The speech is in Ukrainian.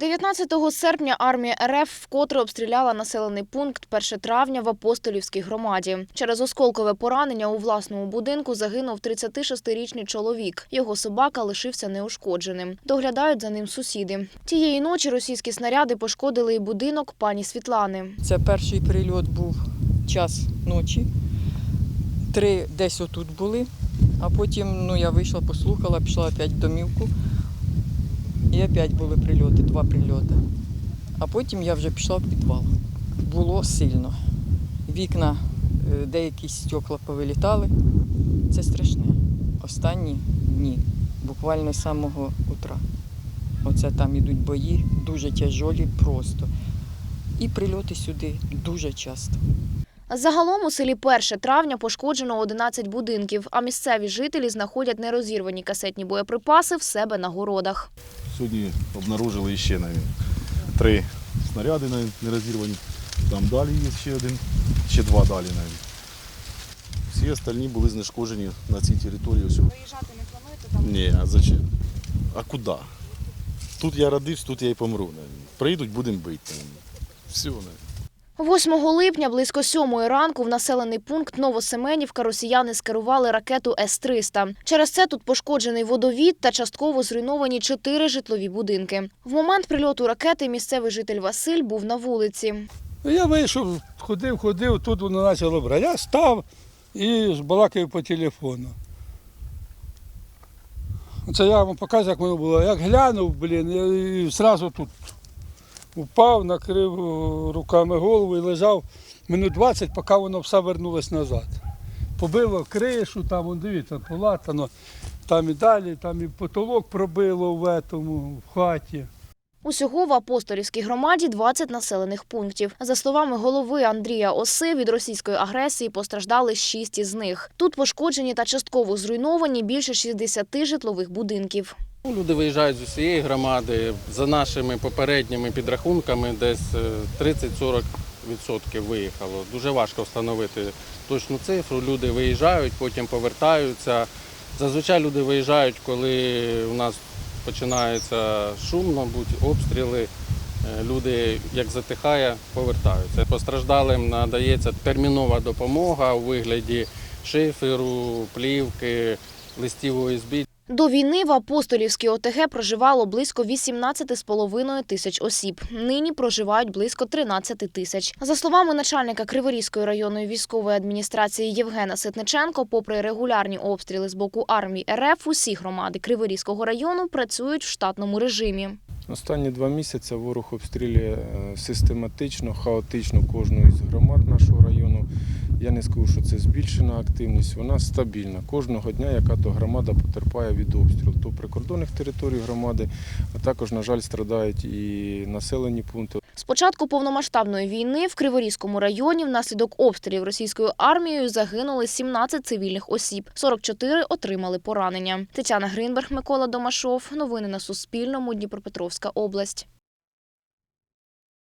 19 серпня армія РФ вкотре обстріляла населений пункт 1 травня в Апостолівській громаді. Через осколкове поранення у власному будинку загинув 36-річний чоловік. Його собака лишився неушкодженим. Доглядають за ним сусіди. Тієї ночі російські снаряди пошкодили і будинок пані Світлани. Це перший прильот був час ночі. Три десь отут були, а потім ну, я вийшла, послухала, пішла опять в домівку. І опять були прильоти, два прильоти. А потім я вже пішла в підвал. Було сильно. Вікна, е, деякі стекла повилітали. Це страшне. Останні дні, буквально з самого утра. Оце там ідуть бої, дуже тяжолі просто. І прильоти сюди дуже часто. Загалом у селі 1 травня пошкоджено 11 будинків, а місцеві жителі знаходять нерозірвані касетні боєприпаси в себе на городах. Сьогодні обнаружили ще навіть, три снаряди навіть не розірвані. Там далі є ще один, ще два далі навіть. Всі остальні були знешкоджені на цій території. Виїжджати не плануєте там? Ні, а зачем? А куди? Тут я родився, тут я і помру. навіть. Прийдуть, будемо бити. Все. навіть. 8 липня близько 7 ранку в населений пункт Новосеменівка росіяни скерували ракету С-300. Через це тут пошкоджений водовід та частково зруйновані чотири житлові будинки. В момент прильоту ракети місцевий житель Василь був на вулиці. Я вийшов, ходив, ходив, тут воно почало брати. Я став і балакав по телефону. Це я вам показую, як воно було. Як глянув, блін, і зразу тут упав, накрив е, руками голову і лежав минут 20, поки воно все вернулось назад. Побило кришу, там, вон, дивіться, полатано, там і далі, там і потолок пробило в, етому, в хаті. Усього в Апостолівській громаді 20 населених пунктів. За словами голови Андрія Оси, від російської агресії постраждали 6 із них. Тут пошкоджені та частково зруйновані більше 60 житлових будинків. Ну, Люди виїжджають з усієї громади. За нашими попередніми підрахунками, десь е, 30-40% виїхало. Дуже важко встановити точну цифру. Люди виїжджають, потім повертаються. Зазвичай люди виїжджають, коли у нас починається шум, мабуть, обстріли. Е, Люди, як затихає, повертаються. Постраждалим надається термінова допомога у вигляді шиферу, плівки, листів ОСБ. До війни в Апостолівській ОТГ проживало близько 18,5 тисяч осіб. Нині проживають близько 13 тисяч. За словами начальника Криворізької районної військової адміністрації Євгена Ситниченко, попри регулярні обстріли з боку армії РФ, усі громади Криворізького району працюють в штатному режимі. Останні два місяці ворог обстрілює е, систематично, хаотично кожну із громад нашого району. Я не скажу, що це збільшена активність, вона стабільна. Кожного дня яка то громада потерпає від обстрілу. То прикордонних територій громади, а також, на жаль, страдають і населені пункти. З початку повномасштабної війни в Криворізькому районі внаслідок обстрілів російською армією загинули 17 цивільних осіб, 44 отримали поранення. Тетяна Гринберг, Микола Домашов. Новини на Суспільному. Дніпропетровська область.